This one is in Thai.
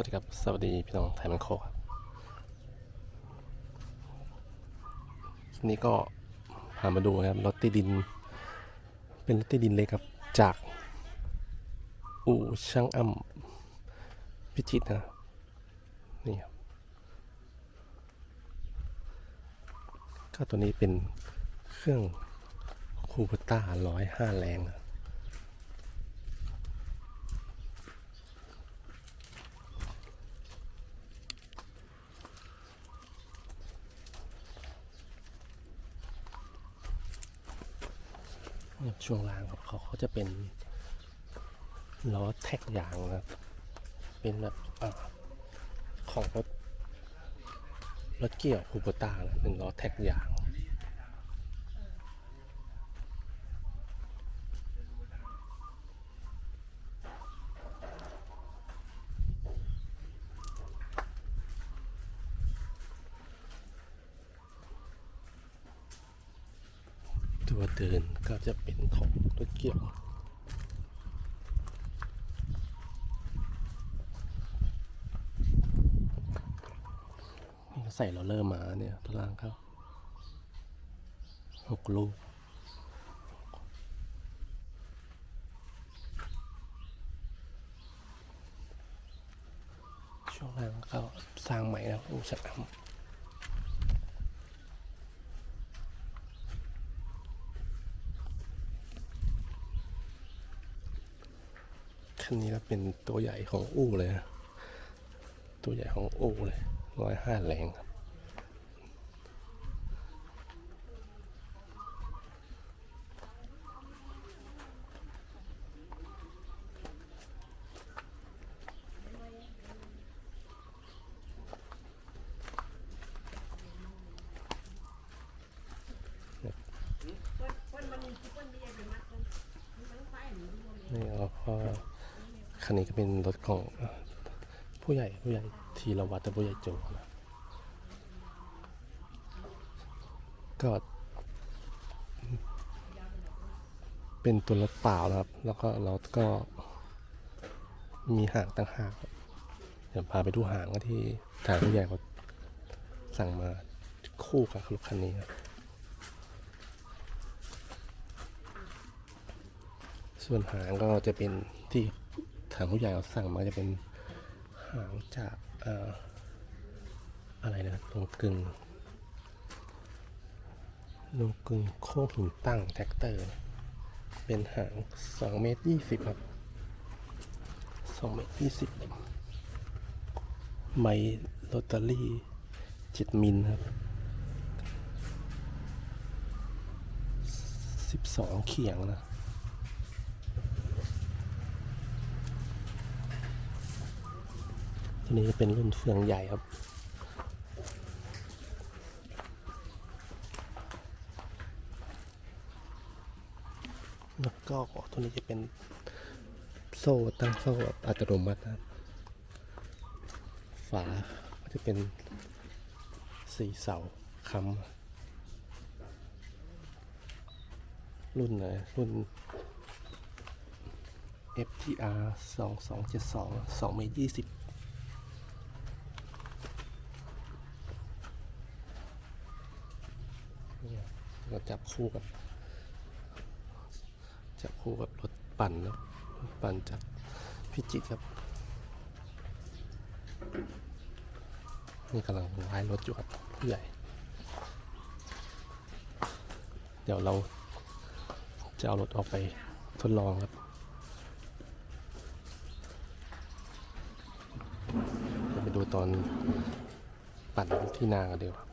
วัสดีครับ สวัสดีพี่น้องไทยมันโคครับคลิปนี้ก็พามาดูนะครับรถตีดิน เป็นรถตีดินเล็กครับ จาก อู่ช่างอ้ำพิจิตนะ นี่ครับก็ตัวนี้เป็นเครื่องคูปต้าร้อยห้าแรงนะ ช่วงล่างของเขาเขาจะเป็นล้อแท็กยางนะครับเป็นแบบของรถรถเกี่ยวคูโบต้านะเป็นล้อแท็กยาง ตัวเดินก็จะเป็นของรถเกี่ยวนี่ก็ใส่เราเริ่มมาเนี่ยตัวล่างเขาหกลูกช่วงล่างเขาสร้างใหม่แล้วอูชักอ้ คันนี้ก็เป็นตัวใหญ่ของอู่เลยนะตัวใหญ่ของอู่เลยร้อยห้าแรงครับนี่แล้วก็ คันนี้ก็เป็นรถของผู้ใหญ่ผู้ใหญ่ทีรวัตรผู้ใหญ่โจนะก็เป็นตัวรถเปล่านะครับ แล้วก็รถก็มีหางต่างหากเดี๋ยวพาไปดูหางก็ที่ทางผู้ใหญ่เขาสั่งมาคู่กับรถคันนี้ครับส่วนหางก็จะเป็นที่ ทางผู้ใหญ่เราสั่งมาจะเป็นหางจากเอ่อะไรนะตรงกึ่งตรงกึ่งโค้งหินตั้งแท็กเตอร์ เป็นหาง2เมตร20ครับ2เมตร20ไมล์โรตารี่7มิลครับ 12 เขียงนะ ตัวนี้จะเป็นรุ่นเฟืองใหญ่ครับ แล้วก็ตัวนี้จะเป็นโซ่ตั้งโซ่แบบอัตโนมัตินะฝาก็จะเป็นสีเสาค้ำรุ่นไหนรุ่น FTR 2272 2เมตร20 เนี่ยเราจับคู่กับ จับคู่กับรถปั่นแล้วรถปั่นจากพิจิตรครับ นี่กำลังไล่รถอยู่ครับผู้ใหญ่ เดี๋ยวเราจะเอารถออกไปทดลองครับไปดูตอนปั่นที่นากันเดีกว่า